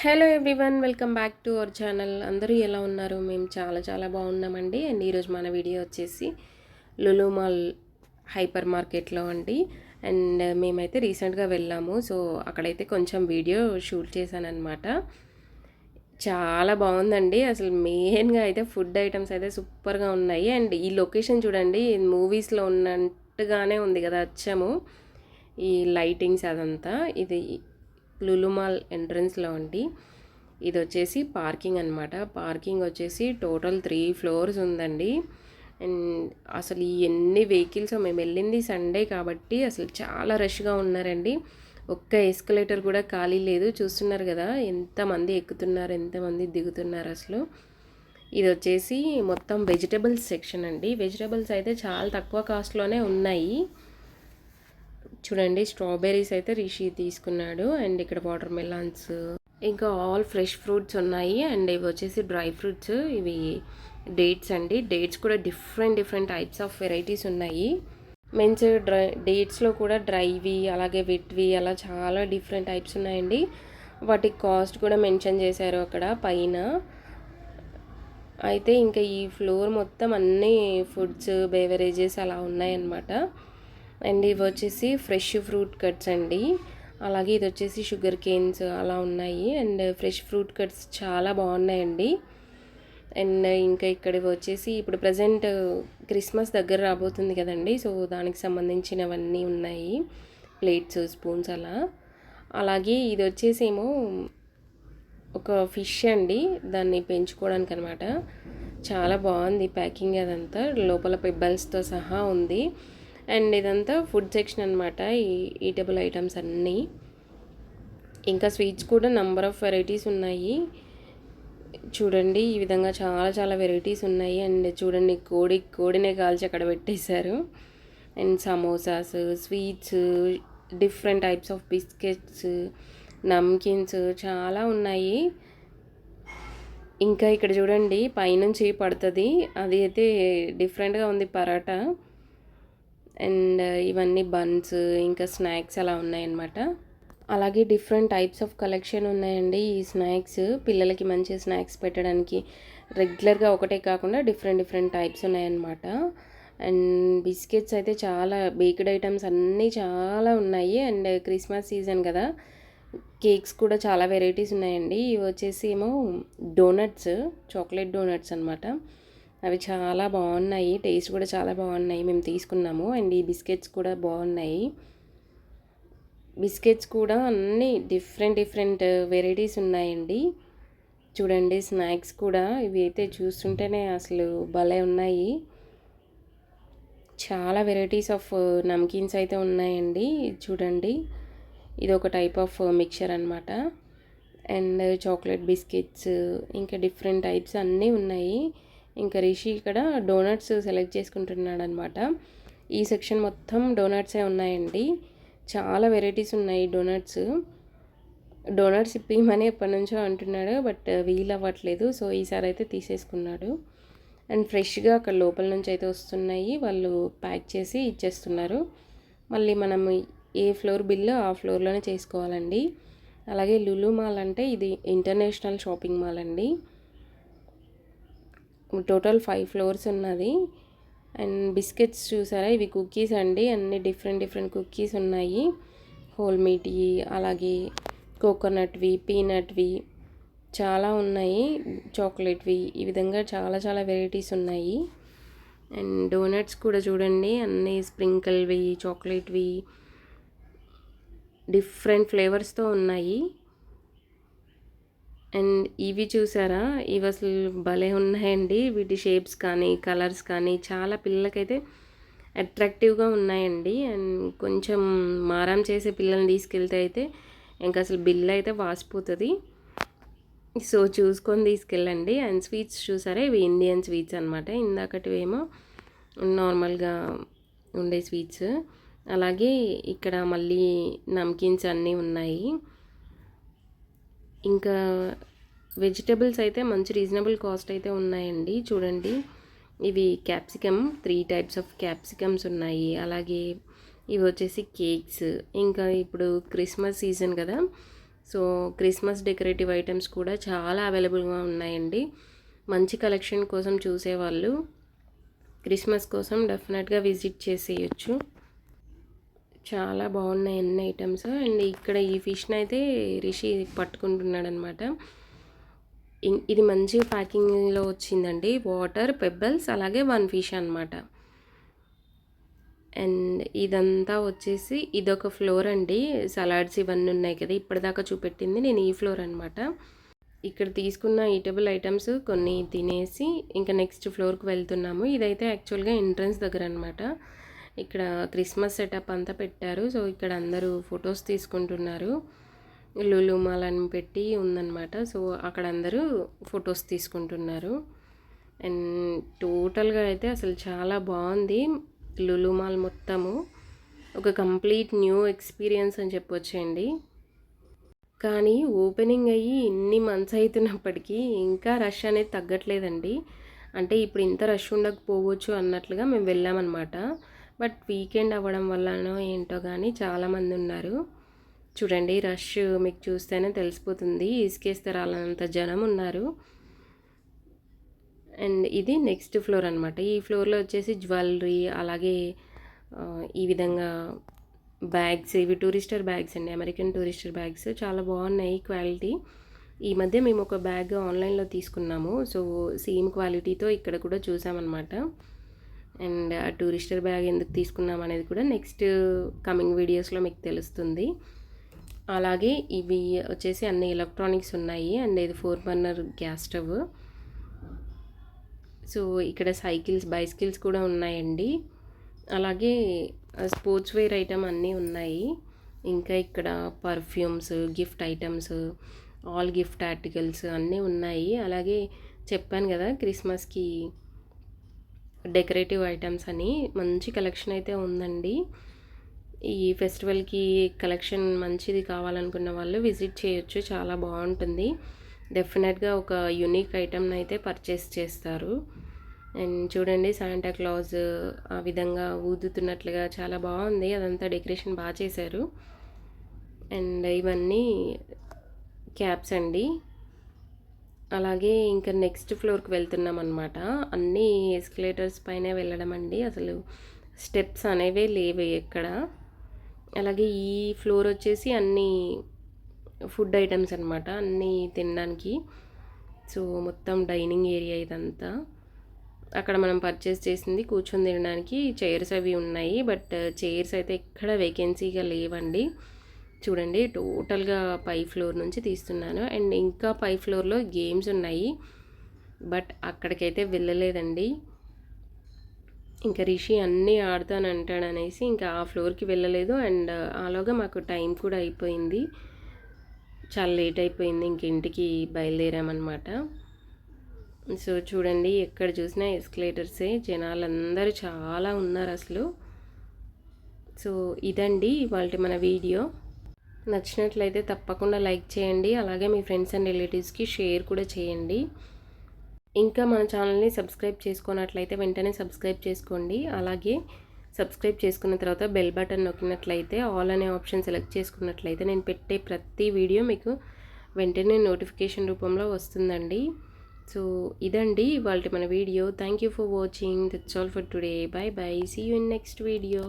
Hello everyone welcome back to our channel. అందరూ ఎలా ఉన్నారు? మేము చాలా చాలా బాగున్నామండి. అండ్ ఈరోజు మన వీడియో వచ్చేసి లులు మాల్ హైపర్ మార్కెట్లో అండి. అండ్ మేమైతే రీసెంట్గా వెళ్ళాము. సో అక్కడైతే కొంచెం వీడియో షూట్ చేశానమాట చాలా బాగుందండి. అసలు మెయిన్గా అయితే ఫుడ్ ఐటమ్స్ అయితే సూపర్గా ఉన్నాయి. అండ్ ఈ లొకేషన్ చూడండి మూవీస్లో ఉన్నట్టుగానే ఉంది కదా వచ్చాము ఈ లైటింగ్స్ అదంతా. ఇది లులుమాల్ ఎంట్రన్స్లో అండి. ఇది వచ్చేసి పార్కింగ్ అనమాట పార్కింగ్ వచ్చేసి టోటల్ త్రీ ఫ్లోర్స్ ఉందండి. అండ్ అసలు ఈ ఎన్ని వెహికల్స్ మేము వెళ్ళింది సండే కాబట్టి అసలు చాలా రష్గా ఉన్నారండి. ఒక్క ఎస్కలేటర్ కూడా ఖాళీ లేదు. చూస్తున్నారు కదా ఎంతమంది ఎక్కుతున్నారు ఎంతమంది దిగుతున్నారు అసలు. ఇది వచ్చేసి మొత్తం వెజిటబుల్స్ సెక్షన్ అండి. వెజిటబుల్స్ అయితే చాలా తక్కువ కాస్ట్లోనే ఉన్నాయి. చూడండి స్ట్రాబెర్రీస్ అయితే రిషి తీసుకున్నాడు. అండ్ ఇక్కడ వాటర్ మెలాన్స్ ఇంకా ఆల్ ఫ్రెష్ ఫ్రూట్స్ ఉన్నాయి. అండ్ ఇవి వచ్చేసి డ్రై ఫ్రూట్స్. ఇవి డేట్స్ అండి. డేట్స్ కూడా different different types of varieties ఉన్నాయి. మెన్స్ డ్రై డేట్స్లో కూడా డ్రైవి అలాగే విట్వి అలా చాలా డిఫరెంట్ టైప్స్ ఉన్నాయండి. వాటి కాస్ట్ కూడా మెన్షన్ చేశారు అక్కడ పైన. అయితే ఇంకా ఈ ఫ్లోర్ మొత్తం అన్ని ఫుడ్స్ బేవరేజెస్ అలా ఉన్నాయన్నమాట. అండ్ ఇవి వచ్చేసి ఫ్రెష్ ఫ్రూట్ కట్స్ అండి. అలాగే ఇది వచ్చేసి షుగర్ కేన్స్ అలా ఉన్నాయి. అండ్ ఫ్రెష్ ఫ్రూట్ కట్స్ చాలా బాగున్నాయండి. అండ్ ఇంకా ఇక్కడ వచ్చేసి ఇప్పుడు ప్రజెంట్ క్రిస్మస్ దగ్గర రాబోతుంది కదండి. సో దానికి సంబంధించినవన్నీ ఉన్నాయి. ప్లేట్స్ స్పూన్స్ అలా. అలాగే ఇది వచ్చేసి ఏమో ఒక ఫిష్ అండి. దాన్ని పెంచుకోవడానికి అనమాట చాలా బాగుంది ప్యాకింగ్ అదంతా. లోపల పెబ్బల్స్తో సహా ఉంది. అండ్ ఇదంతా ఫుడ్ సెక్షన్ అనమాట ఈ ఈటబుల్ ఐటమ్స్ అన్నీ. ఇంకా స్వీట్స్ కూడా నంబర్ ఆఫ్ వెరైటీస్ ఉన్నాయి. చూడండి ఈ విధంగా చాలా చాలా వెరైటీస్ ఉన్నాయి. అండ్ చూడండి కోడి కోడినే కాల్చి అక్కడ పెట్టేశారు. And samosas sweets different types of biscuits namkeens చాలా ఉన్నాయి. ఇంకా ఇక్కడ చూడండి పైనుంచి పడుతుంది. అది అయితే డిఫరెంట్గా ఉంది పరాటా. అండ్ ఇవన్నీ బన్స్ ఇంకా స్నాక్స్ అలా ఉన్నాయన్నమాట. అలాగే డిఫరెంట్ టైప్స్ ఆఫ్ కలెక్షన్ ఉన్నాయండి ఈ స్నాక్స్. పిల్లలకి మంచి స్నాక్స్ పెట్టడానికి రెగ్యులర్గా ఒకటే కాకుండా డిఫరెంట్ డిఫరెంట్ టైప్స్ ఉన్నాయన్నమాట. అండ్ బిస్కెట్స్ అయితే చాలా బేక్డ్ ఐటమ్స్ అన్నీ చాలా ఉన్నాయి. అండ్ క్రిస్మస్ సీజన్ కదా కేక్స్ కూడా చాలా వెరైటీస్ ఉన్నాయండి. ఇవి వచ్చేసి ఏమో డోనట్స్ చాక్లెట్ డోనట్స్ అనమాట అవి చాలా బాగున్నాయి. టేస్ట్ కూడా చాలా బాగున్నాయి. మేము తీసుకున్నాము. అండ్ ఈ బిస్కెట్స్ కూడా బాగున్నాయి. బిస్కెట్స్ కూడా అన్నీ డిఫరెంట్ డిఫరెంట్ వెరైటీస్ ఉన్నాయండి. చూడండి స్నాక్స్ కూడా ఇవి అయితే చూస్తుంటేనే అసలు భలే ఉన్నాయి. చాలా వెరైటీస్ ఆఫ్ నమ్కీన్స్ అయితే ఉన్నాయండి. చూడండి ఇది ఒక టైప్ ఆఫ్ మిక్చర్ అనమాట అండ్ చాక్లెట్ బిస్కెట్స్ ఇంకా డిఫరెంట్ టైప్స్ అన్నీ ఉన్నాయి. ఇంకా రిషి ఇక్కడ డోనట్స్ సెలెక్ట్ చేసుకుంటున్నాడు అనమాట ఈ సెక్షన్ మొత్తం డోనట్సే ఉన్నాయండి. చాలా వెరైటీస్ ఉన్నాయి డోనట్స్. డోనట్స్ ఇప్పమని ఎప్పటి నుంచో అంటున్నాడు బట్ వీల్ అవ్వట్లేదు సో ఈసారి అయితే తీసేసుకున్నాడు. అండ్ ఫ్రెష్గా అక్కడ లోపల నుంచి అయితే వస్తున్నాయి. వాళ్ళు ప్యాక్ చేసి ఇచ్చేస్తున్నారు. మళ్ళీ మనం ఏ ఫ్లోర్ బిల్లు ఆ ఫ్లోర్లోనే చేసుకోవాలండి. అలాగే లులు మాల్ అంటే ఇది ఇంటర్నేషనల్ షాపింగ్ మాల్ అండి. టోటల్ ఫైవ్ ఫ్లోర్స్ ఉన్నది. అండ్ బిస్కెట్స్ చూసారా? ఇవి కుకీస్ అండి. అన్ని డిఫరెంట్ డిఫరెంట్ కుకీస్ ఉన్నాయి. హోల్ మీట్వి అలాగే కోకోనట్వి పీనట్వి చాలా ఉన్నాయి. చాక్లెట్వి ఈ విధంగా చాలా చాలా వెరైటీస్ ఉన్నాయి. అండ్ డోనట్స్ కూడా చూడండి. అన్ని స్ప్రింకిల్వి చాక్లెట్వి డిఫరెంట్ ఫ్లేవర్స్తో ఉన్నాయి. అండ్ ఇవి చూసారా? ఇవి అసలు భలే ఉన్నాయండి. వీటి షేప్స్ కానీ కలర్స్ కానీ చాలా పిల్లలకైతే అట్రాక్టివ్గా ఉన్నాయండి. అండ్ కొంచెం మారం చేసే పిల్లల్ని తీసుకెళ్తే అయితే ఇంకా అసలు బిల్ అయితే వాసిపోతుంది. సో చూసుకొని తీసుకెళ్ళండి. అండ్ స్వీట్స్ చూసారా? ఇవి ఇండియన్ స్వీట్స్ అనమాట ఇందాకటివేమో నార్మల్గా ఉండే స్వీట్స్ అలాగే ఇక్కడ మళ్ళీ నమ్కిన్స్ అన్నీ ఉన్నాయి. ఇంకా వెజిటబుల్స్ అయితే మంచి రీజనబుల్ కాస్ట్ అయితే ఉన్నాయండి. చూడండి. ఇవి capsicum three types of capsicums ఉన్నాయి. అలాగే ఇవి వచ్చేసి కేక్స్. ఇంకా ఇప్పుడు క్రిస్మస్ సీజన్ కదా. సో క్రిస్మస్ డెకరేటివ్ ఐటమ్స్ కూడా చాలా అవైలబుల్గా ఉన్నాయండి. మంచి కలెక్షన్ కోసం చూసేవాళ్ళు. క్రిస్మస్ కోసం డెఫినెట్గా విజిట్ చేసేయచ్చు. చాలా బాగున్నాయి అన్ని ఐటమ్స్. అండ్ ఇక్కడ ఈ ఫిష్ని అయితే రిషి పట్టుకుంటున్నాడు అనమాట ఇది మంచి ప్యాకింగ్లో వచ్చిందండి. వాటర్ పెబ్బల్స్ అలాగే వన్ ఫిష్ అనమాట అండ్ ఇదంతా వచ్చేసి ఇదొక ఫ్లోర్ అండి. సలాడ్స్ ఇవన్నీ ఉన్నాయి కదా ఇప్పటిదాకా చూపెట్టింది నేను ఈ ఫ్లోర్ అనమాట ఇక్కడ తీసుకున్న ఈటబుల్ ఐటమ్స్ కొన్ని తినేసి ఇంకా నెక్స్ట్ ఫ్లోర్కి వెళ్తున్నాము. ఇదైతే యాక్చువల్గా ఎంట్రన్స్ దగ్గర అనమాట ఇక్కడ క్రిస్మస్ సెటప్ అంతా పెట్టారు. సో ఇక్కడ అందరూ ఫొటోస్ తీసుకుంటున్నారు. లులుమాలని పెట్టి ఉందన్నమాట. సో అక్కడ అందరూ ఫొటోస్ తీసుకుంటున్నారు. అండ్ టోటల్గా అయితే అసలు చాలా బాగుంది లులుమాల్ మొత్తము. ఒక కంప్లీట్ న్యూ ఎక్స్పీరియన్స్ అని చెప్పొచ్చండి. కానీ ఓపెనింగ్ అయ్యి ఇన్ని మంత్స్ అవుతున్నప్పటికీ ఇంకా రష్ అనేది తగ్గట్లేదండి. అంటే ఇప్పుడు ఇంత రష్ ఉండకపోవచ్చు అన్నట్లుగా మేము వెళ్ళామన్నమాట. బట్ వీకెండ్ అవ్వడం వల్లనో ఏంటో కానీ చాలామంది ఉన్నారు. చూడండి రష్ మీకు చూస్తేనే తెలిసిపోతుంది. ఇసుకేస్తే రాలనంత జనం ఉన్నారు. అండ్ ఇది నెక్స్ట్ ఫ్లోర్ అనమాట ఈ ఫ్లోర్లో వచ్చేసి జ్యువెలరీ అలాగే ఈ విధంగా బ్యాగ్స్ ఇవి టూరిస్టర్ బ్యాగ్స్ అండి. American Tourister bags. చాలా బాగున్నాయి క్వాలిటీ. ఈ మధ్య మేము ఒక బ్యాగ్ ఆన్లైన్లో తీసుకున్నాము. సో సేమ్ క్వాలిటీతో ఇక్కడ కూడా చూసామన్నమాట. అండ్ ఆ టూరిస్టర్ బ్యాగ్ ఎందుకు తీసుకున్నాం అనేది కూడా నెక్స్ట్ కమింగ్ వీడియోస్లో మీకు తెలుస్తుంది. అలాగే ఇవి వచ్చేసి అన్ని ఎలక్ట్రానిక్స్ ఉన్నాయి. అండ్ ఇది four burner gas stove. So ఇక్కడ సైకిల్స్ బైసికిల్స్ కూడా ఉన్నాయండి. అలాగే స్పోర్ట్స్ వేర్ ఐటమ్ అన్నీ ఉన్నాయి. ఇంకా ఇక్కడ perfumes gift items all gift articles అన్నీ ఉన్నాయి. అలాగే చెప్పాను కదా క్రిస్మస్కి డెకరేటివ్ ఐటమ్స్ అని మంచి కలెక్షన్ అయితే ఉందండి. ఈ ఫెస్టివల్కి కలెక్షన్ మంచిది కావాలనుకున్న వాళ్ళు విజిట్ చేయొచ్చు చాలా బాగుంటుంది. డెఫినెట్గా ఒక యునిక్ ఐటమ్ని అయితే పర్చేస్ చేస్తారు. అండ్ చూడండి శాంటా క్లాజ్ ఆ విధంగా ఊదుతున్నట్లుగా చాలా బాగుంది. అదంతా డెకరేషన్ బాగా చేశారు. అండ్ ఇవన్నీ క్యాప్స్ అండి. అలాగే ఇంకా నెక్స్ట్ ఫ్లోర్కి వెళ్తున్నాం అనమాట అన్ని ఎస్కలేటర్స్ పైనే వెళ్ళడం అండి. అసలు స్టెప్స్ అనేవే లేవు ఎక్కడ. అలాగే ఈ ఫ్లోర్ వచ్చేసి అన్ని ఫుడ్ ఐటమ్స్ అనమాట అన్నీ తినడానికి. సో మొత్తం డైనింగ్ ఏరియా ఇదంతా. అక్కడ మనం పర్చేస్ చేసింది కూర్చొని తినడానికి. చైర్స్ అవి ఉన్నాయి బట్ చైర్స్ అయితే ఎక్కడ వేకెన్సీగా లేవండి. చూడండి టోటల్గా పై ఫ్లోర్ నుంచి తీస్తున్నాను. అండ్ ఇంకా పై ఫ్లోర్లో గేమ్స్ ఉన్నాయి. బట్ అక్కడికైతే వెళ్ళలేదండి. ఇంకా రిషి అన్నీ ఆడతానంటాడనేసి ఇంకా ఆ ఫ్లోర్కి వెళ్ళలేదు. అండ్ ఆలోగా మాకు టైం కూడా అయిపోయింది. చాలా లేట్ అయిపోయింది. ఇంక ఇంటికి బయలుదేరామన్నమాట. సో చూడండి ఎక్కడ చూసినా ఎస్కలేటర్సే. జనాలందరూ చాలా ఉన్నారు అసలు. సో ఇదండి వాళ్ళ మన వీడియో. నచ్చినట్లయితే తప్పకుండా లైక్ చేయండి. అలాగే మీ ఫ్రెండ్స్ అండ్ రిలేటివ్స్కి షేర్ కూడా చేయండి. ఇంకా మన ఛానల్ని సబ్స్క్రైబ్ చేసుకున్నట్లయితే వెంటనే సబ్స్క్రైబ్ చేసుకోండి. అలాగే సబ్స్క్రైబ్ చేసుకున్న తర్వాత బెల్ బటన్ నొక్కినట్లయితే ఆల్ అనే ఆప్షన్ సెలెక్ట్ చేసుకున్నట్లయితే నేను పెట్టే ప్రతి వీడియో మీకు వెంటనే నోటిఫికేషన్ రూపంలో వస్తుందండి. సో ఇదండి ఇవాళ మన video. Thank you for watching that's all for today bye bye see you in next video